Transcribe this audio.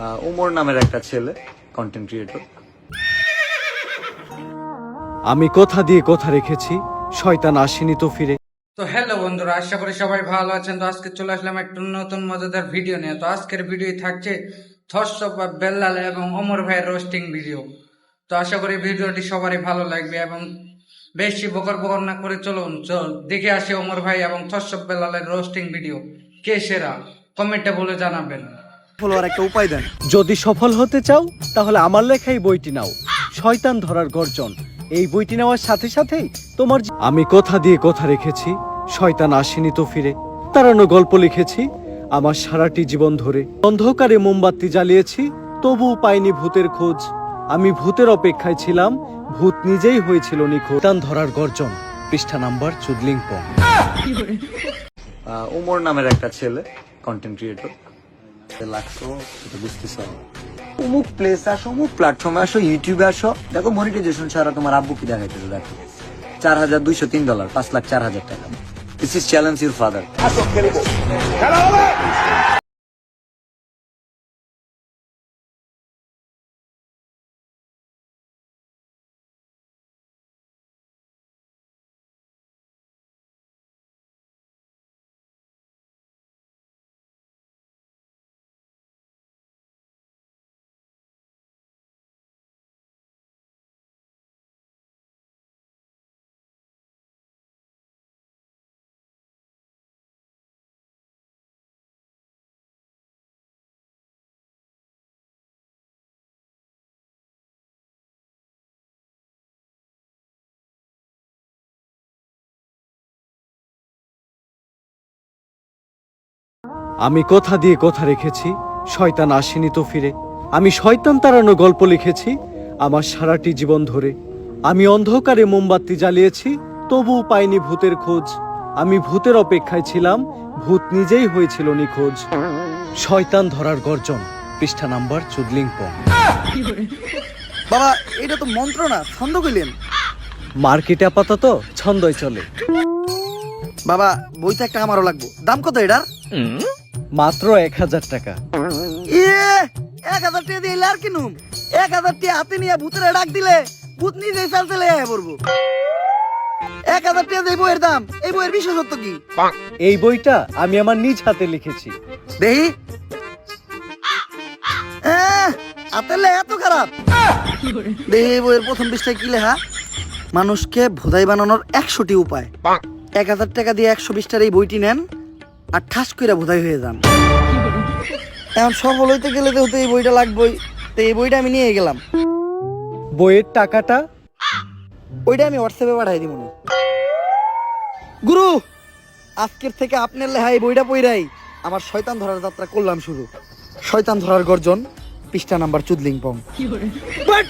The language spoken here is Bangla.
আহ, ওমর নামের একটা ছেলে কন্টেন্ট ক্রিয়েটর আমি কথা দিয়ে কথা রেখেছি শয়তান আসেনি তো ফিরে। তো হ্যালো বন্ধুরা আশা করি সবাই ভালো আছেন। তো আজকে চলে আসলাম একটা নতুন মজাদার ভিডিও নিয়ে। তো আজকের ভিডিও থাকছে থর্সপ বা বেল্লাল এবং অমর ভাইয়ের রোস্টিং ভিডিও তো আশা করি ভিডিওটি সবারই ভালো লাগবে এবং বেশি বকর বকর না করে চলুন। চল দেখে আসি অমর ভাই এবং থর্সপ বেল্লালের রোস্টিং ভিডিও কে সেরা? কমেন্টে বলে জানাবেন। ফলোয়ার একটা উপায় দেন। যদি সফল হতে চাও তাহলে আমার লেখাই বইটি নাও। শয়তান ধরার গর্জন। এই বইটি নেওয়ার সাথে সাথেই তোমার আমি কথা দিয়ে কথা রেখেছি শয়তান আসেনি তো ফিরে। তাড়ানো গল্প লিখেছি আমার সারাটি জীবন ধরে। অন্ধকারে মোমবাতি জ্বালিয়েছি তবুও পাইনি ভূতের খোঁজ। আমি ভূতের অপেক্ষায় ছিলাম ভূত নিজেই হয়েছিল নিখোঁজ। শয়তান ধরার গর্জন। পৃষ্ঠা নাম্বার চুদলিংপং। আহ, ওমর নামের একটা ছেলে কন্টেন্ট ক্রিয়েটর লাগতো সেটা অমুক প্লেস আসো, অমুক প্ল্যাটফর্মে আসো ইউটিউবে আসো। দেখো মনিটাইজেশন ছাড়া তোমার আব্বু কি দেখাইতেছে, দেখো। চার হাজার দুইশো তিন ডলার পাঁচ লাখ চার হাজার টাকা। This is challenge your father আমি কথা দিয়ে কথা রেখেছি শয়তান আসেনি তো ফিরে। আমি শয়তান তাড়ানো গল্প লিখেছি আমার সারাটি জীবন ধরে। আমি অন্ধকারে মোমবাতি জ্বালিয়েছি তবুও পাইনি ভূতের খোঁজ। আমি ভূতের অপেক্ষায় ছিলাম ভূত নিজেই হয়েছিল নিখোঁজ। শয়তান ধরার গর্জন পৃষ্ঠা নাম্বার চুদলিংপং। বাবা এটা তো মন্ত্র না ছন্দ কইলেন। মার্কেটে আপাতত ছন্দই চলে। বাবা বইটা একটা আমারও লাগবো। দাম কত এটার? মাত্র এক হাজার টাকা। ইয়ে এক হাজার টাকা দিয়ে আর কিনুম? এক হাজার টাকা হাতে নিয়ে ভূতের ডাক দিলে ভূত নিজেই চাল চলে পড়ব। এক হাজার টাকা এই বইয়ের দাম এই বইয়ের বিশেষত্ব কি? এই বইটা আমি আমার নিজ হাতে লিখেছি। দেহি? হাতের এত খারাপ। দেহি বইয়ের প্রথম পৃষ্ঠায় কি লেখা? মানুষকে ভোদাই বানানোর একশোটি উপায়। এক হাজার টাকা দিয়ে একশো বিশটার এই বইটি নেন। আর ঠাস কইরা ভোদাই হয়ে যান। এখন সফল হইতে গেলে তো এই বইটা লাগবেই। তো এই বইটা আমি নিয়ে গেলাম। বইয়ের টাকাটা ওইটা আমি হোয়াটসঅ্যাপে পাঠাই দিব গুরু আজকের থেকে আপনার লেহা এই বইটা পইরাই। আমার শয়তান ধরার যাত্রা করলাম শুরু। শয়তান ধরার গর্জন পৃষ্ঠা নাম্বার চুদলিং পং বাট